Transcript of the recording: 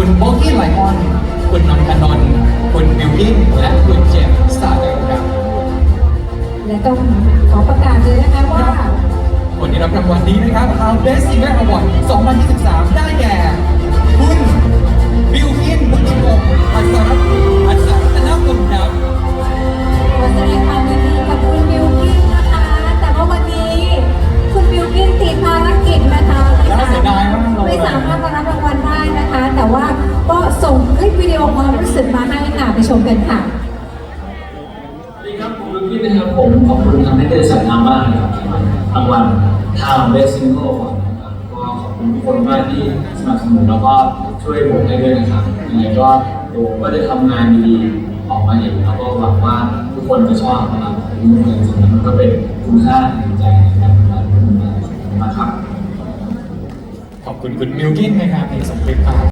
คุณโบกี้ไลออน คุณนนทนนท์คุณบิวกิ้นและคุณเจมส์สตาร์เดอร์ครับ และต้องขอประกาศเลยนะคะว่าคนที่รับรางวัลนี้นะครับ Our Best Singer Award 2023 ว่าก็ส่งคลิปวิดีโอความรู้สึกมาให้ค่ะไปชมกันค่ะสวัสดีครับผมลูกพี่นะครับผมขอบคุณทางนิตยสารนามบ้านนะครับสำหรับรางวัลทาวเบสซิงเกิลนะครับก็ขอบคุณทุกคนมากที่สนับสนุนแล้วก็ช่วยผมให้ด้วยนะครับยังไงก็ผมก็จะทำงานดีๆออกมาอีกแล้วก็หวังว่าทุกคนจะชอบนะครับผมจริงๆแล้วมันก็เป็นคุณค่าในใจนะครับขอบคุณมากครับขอบคุณคุณบิวกินนะครับที่ส่งคลิปมา